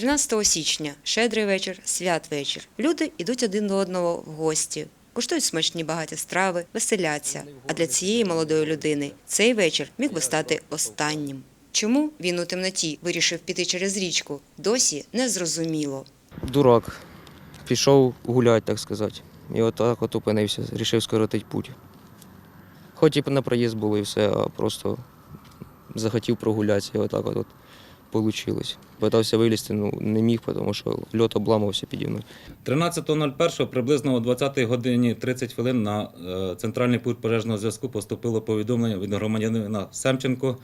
13 січня, щедрий вечір, святвечір. Люди йдуть один до одного в гості, куштують смачні багаті страви, веселяться. А для цієї молодої людини цей вечір міг би стати останнім. Чому він у темноті вирішив піти через річку, досі не зрозуміло. Дурак. Пішов гуляти, так сказати. І отак от опинився, рішив скоротити путь. Хоч і на проїзд було і все, а просто захотів прогулятися, і отак от, от вийшло. Питався вилізти, ну не міг, тому що льот обламався піді мною. 13.01 приблизно о 20 годині 30 хвилин на е, центральний пункт пожежного зв'язку поступило повідомлення від громадянина Семченко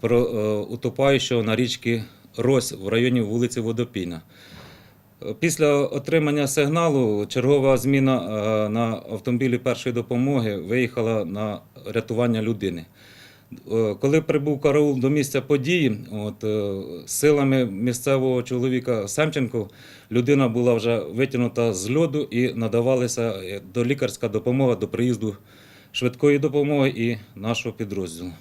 про е, утопаючого на річці Рось в районі вулиці Водопійна. Е, Після отримання сигналу чергова зміна на автомобілі першої допомоги виїхала на рятування людини. Е, Коли прибув караул до місця події, от, е, силами місцевого чоловіка Семченко людина була вже витягнута з льоду і надавалася е, до лікарська допомога до приїзду швидкої допомоги і нашого підрозділу.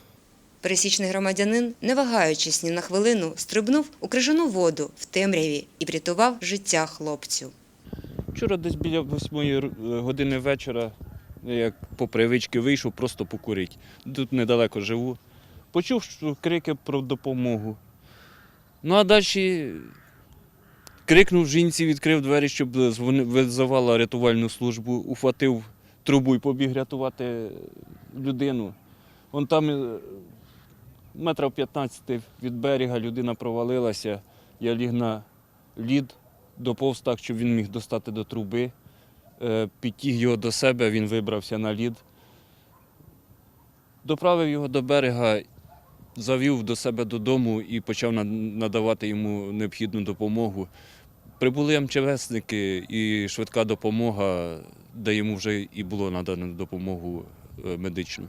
Пересічний громадянин, не вагаючись ні на хвилину, стрибнув у крижану воду в темряві і врятував життя хлопцю. Вчора десь біля восьмої години вечора, як по привички вийшов просто покурити. Тут недалеко живу. Почув що крики про допомогу. Ну а далі крикнув жінці, відкрив двері, щоб визивала рятувальну службу, ухватив трубу і побіг рятувати людину. Вон там е, метрів 15 від берега людина провалилася. Я ліг на лід, доповз так, щоб він міг достати до труби. Е, Підтяг його до себе, він вибрався на лід. Доправив його до берега, завів до себе додому і почав надавати йому необхідну допомогу. Прибули МЧВСники і швидка допомога, де йому вже і було надано допомогу е, медичну.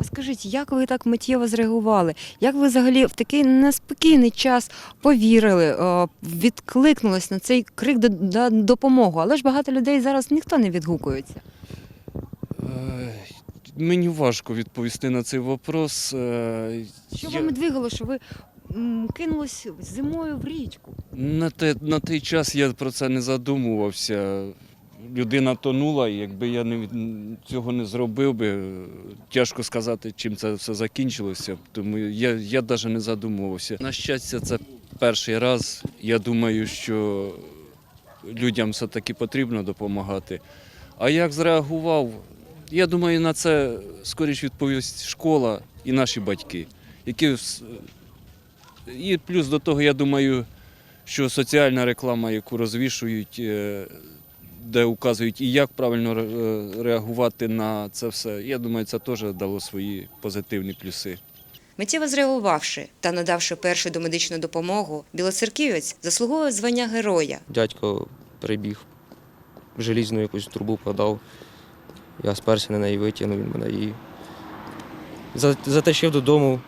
А скажіть, як ви так миттєво зреагували? Як ви взагалі в такий неспокійний час повірили, е, відкликнулись на цей крик до, до допомогу? Але ж багато людей зараз ніхто не відгукується. Е, Мені важко відповісти на цей вопрос. Е, Що я- вам двигало, що ви кинулись зимою в річку? На, те, на той час я про це не задумувався. Людина тонула, і якби я не, цього не зробив би, тяжко сказати, чим це все закінчилося. Тому я, я навіть не задумувався. На щастя, це перший раз. Я думаю, що людям все-таки потрібно допомагати. А як зреагував? Я думаю, на це скоріш відповість школа і наші батьки, які і плюс до того, я думаю, що соціальна реклама, яку розвішують, е, де указують і як правильно реагувати на це все, я думаю, це теж дало свої позитивні плюси. Миттєво зреагувавши та надавши першу домедичну допомогу, білоцерківець заслуговує звання героя. Дядько прибіг, желізну якусь трубу подав. Я сперся на неї, витягнув він мене і за- затащив додому,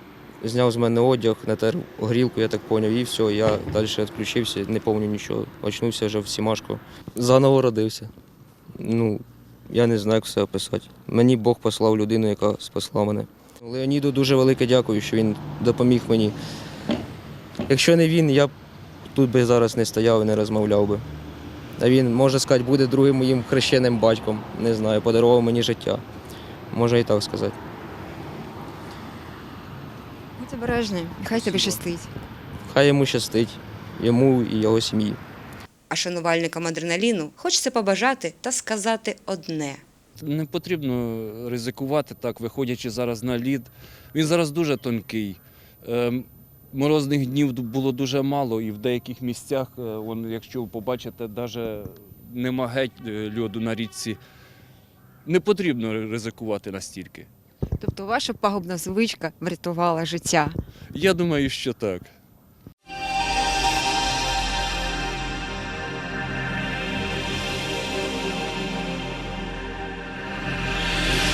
зняв з мене одяг, натер грілку, я так зрозумів, і все, я далі відключився, не пам'ятаю нічого. Очнувся вже в Сімашку. Заново родився. Ну, я не знаю, як все описати. Мені Бог послав людину, яка спасла мене. Леоніду дуже велике дякую, що він допоміг мені. Якщо не він, я б тут би зараз не стояв і не розмовляв би. А він, можна сказати, буде другим моїм хрещеним батьком. Не знаю, подарував мені життя. Можна і так сказати. Будь обережний, хай тобі щастить. Хай йому щастить, йому і його сім'ї. А шанувальникам адреналіну хочеться побажати та сказати одне. Не потрібно ризикувати так, виходячи зараз на лід. Він зараз дуже тонкий. Ем, Морозних днів було дуже мало, і в деяких місцях, е, якщо ви побачите, навіть нема геть е, льоду на річці. Не потрібно ризикувати настільки. Тобто ваша пагубна звичка врятувала життя. Я думаю, що так.